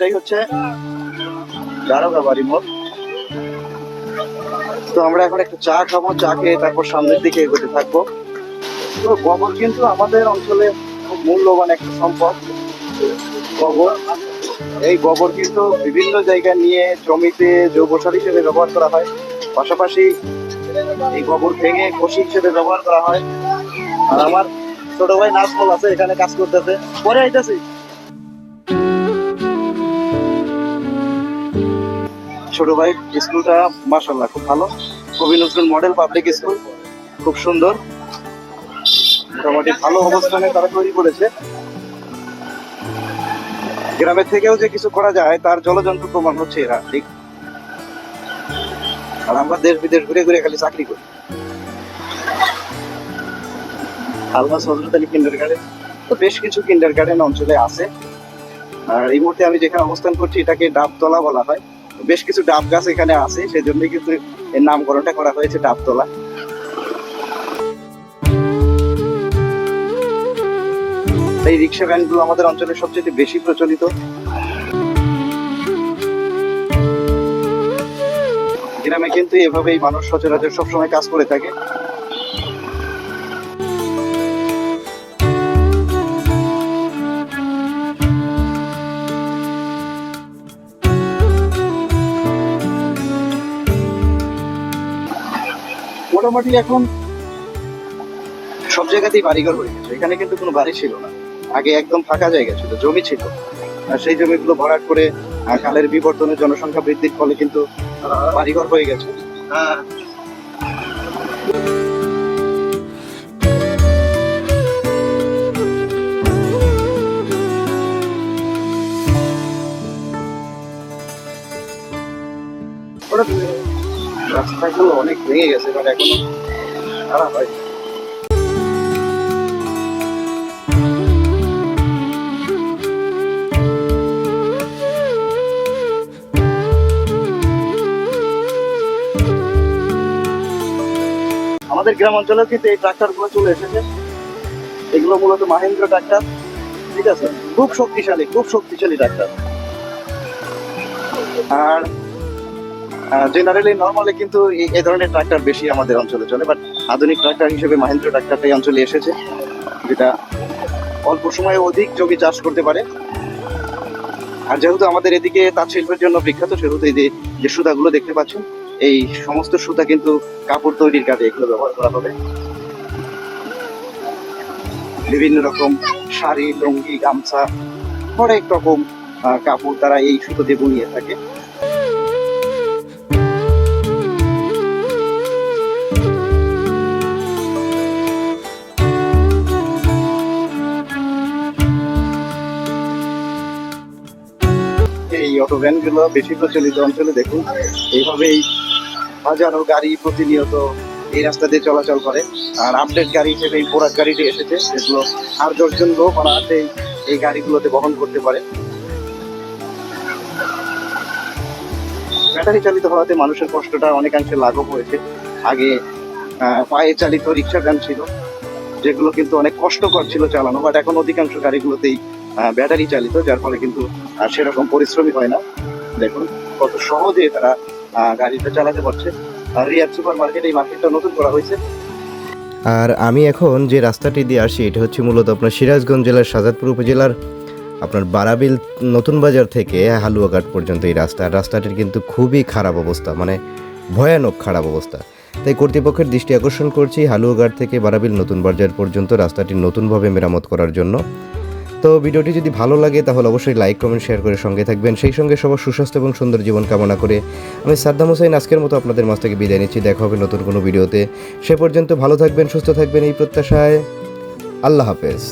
এটাই হচ্ছে দারোগা বাড়ি মোড় তো আমরা এখন একটা চা খাব, চা খেয়ে তারপর সামনের দিকে এগোতে থাকব। তো গোবর কিন্তু আমাদের অঞ্চলে খুব মূল্যবান একটা সম্পদ। গোবর, এই গোবর কিন্তু বিভিন্ন জায়গায় নিয়ে জমিতে জৈব সার হিসেবে ব্যবহার করা হয়। পাশাপাশি এই গোবর ভেঙে কষি হিসেবে ব্যবহার করা হয়। আর আমার ছোট ভাই নাজমল আছে, এখানে কাজ করতেছে। পরে আইতাছি। ছোট ভাই, স্কুলটা মাসাল্লাহ খুব ভালো। কবি নজরুল মডেল পাবলিক স্কুল খুব সুন্দর। মোটামুটি ভালো অবস্থানে তারা তৈরি করেছে। গ্রামের থেকেও যে কিছু করা যায়, তার জলযন্ত্র প্রমাণ হচ্ছে এরা, ঠিক? আর আমরা দেশ বিদেশ ঘুরে ঘুরে খালি চাকরি করি। আলমা হজরত আলী কিন্ডার গার্ডেন তো বেশ কিছু কিন্ডার গার্ডেন অঞ্চলে আছে। আর এই মুহূর্তে আমি যেখানে অবস্থান করছি, এটাকে ডাবতলা বলা হয়। বেশ কিছু ডাব গাছ এখানে আছে, সেজন্যই কিন্তু এর নামকরণটা করা হয়েছে ডাবতলা। এই রিক্সা ভ্যানগুলো আমাদের অঞ্চলে সবচেয়ে বেশি প্রচলিত। গ্রামে কিন্তু এভাবেই মানুষ সচরাচর সবসময় কাজ করে থাকে। মোটামুটি এখন সব জায়গাতেই বাড়িঘর হয়ে গেছে। এখানে কিন্তু কোনো বাড়ি ছিল না। আগে একদম ফাঁকা জায়গা ছিল, জমি ছিল। আর সেই জমিগুলো ভরাট করে কালের বিবর্তনে জনসংখ্যা বৃদ্ধির ফলে কিন্তু বাড়িঘর হয়ে গেছে। ওটা রাস্তাগুলো অনেক ভেঙে গেছে বাট এখনও খারাপ হয়। আমাদের গ্রাম অঞ্চলেও কিন্তু এই ট্রাক্টরগুলো চলে এসেছে। এগুলো মূলত মাহেন্দ্র ট্রাক্টর, ঠিক আছে? খুব শক্তিশালী খুব শক্তিশালী ট্রাক্টর। আর জেনারেলি নর্মালি কিন্তু এই- ধরনের ট্রাক্টর বেশি আমাদের অঞ্চলে চলে বাট আধুনিক ট্রাক্টর হিসেবে মাহেন্দ্র ট্রাক্টরটা এই অঞ্চলে এসেছে, যেটা অল্প সময়ে অধিক জমি চাষ করতে পারে। আর যেহেতু আমাদের এদিকে তাঁত শিল্পের জন্য বিখ্যাত, সেহেতু এই যে সুতাগুলো দেখতে পাচ্ছেন এই সমস্ত সুতা কিন্তু কাপড় তৈরির কাজে এগুলো ব্যবহার করা হবে। বিভিন্ন রকম শাড়ি, লুঙ্গি, গামছা, অনেক রকম কাপড় তারা এই সুতো দিয়ে বুনিয়ে থাকে। অটো ভ্যানগুলো বেশি প্রচলিত অঞ্চলে দেখুন। এইভাবেই হাজারো গাড়ি প্রতিনিয়ত এই রাস্তা দিয়ে চলাচল করে। আর আপডেট গাড়ি হিসেবে এই বোরাক গাড়িটি এসেছে। যেগুলো আর দশজন লোক অনায়াসে এই- গাড়িগুলোতে বহন করতে পারে। ব্যাটারি চালিত হওয়াতে মানুষের কষ্টটা অনেকাংশে লাঘব হয়েছে। আগে পায়ে চালিত রিক্সা ভ্যান ছিল, যেগুলো কিন্তু অনেক কষ্টকর ছিল চালানো বাট এখন অধিকাংশ গাড়িগুলোতেই ব্যাটারি চালিত, যার ফলে কিন্তু সেরকম পরিশ্রমী হয় না। দেখুন কত সহজে তারা গাড়িটা চালাতে পারছে। আর রিয়াদ সুপার মার্কেট এই মার্কেটটা নতুন করা হয়েছে। আর আমি এখন যে রাস্তাটি দিয়ে আসি, এটা হচ্ছে মূলত আপনার সিরাজগঞ্জ জেলার শাজাদপুর উপজেলার আপনার বারাবিল নতুন বাজার থেকে হালুয়াঘাট পর্যন্ত এই রাস্তা। রাস্তাটির কিন্তু খুবই খারাপ অবস্থা মানে ভয়ানক খারাপ অবস্থা। তাই কর্তৃপক্ষের দৃষ্টি আকর্ষণ করছি হালুয়াঘাট থেকে বারাবিল নতুন বাজার পর্যন্ত রাস্তাটি নতুনভাবে মেরামত করার জন্য। তো ভিডিওটি যদি ভালো লাগে, তাহলে অবশ্যই লাইক, কমেন্ট, শেয়ার করে সঙ্গে থাকবেন। সেই সঙ্গে সবার সুস্বাস্থ্য এবং সুন্দর জীবন কামনা করে আমি সাদ্দাম হোসেন আজকের মতো আপনাদের মাছ থেকে বিদায় নিচ্ছি। দেখা হবে নতুন কোনো ভিডিওতে। সে পর্যন্ত ভালো থাকবেন, সুস্থ থাকবেন এই প্রত্যাশায়। আল্লাহ হাফেজ।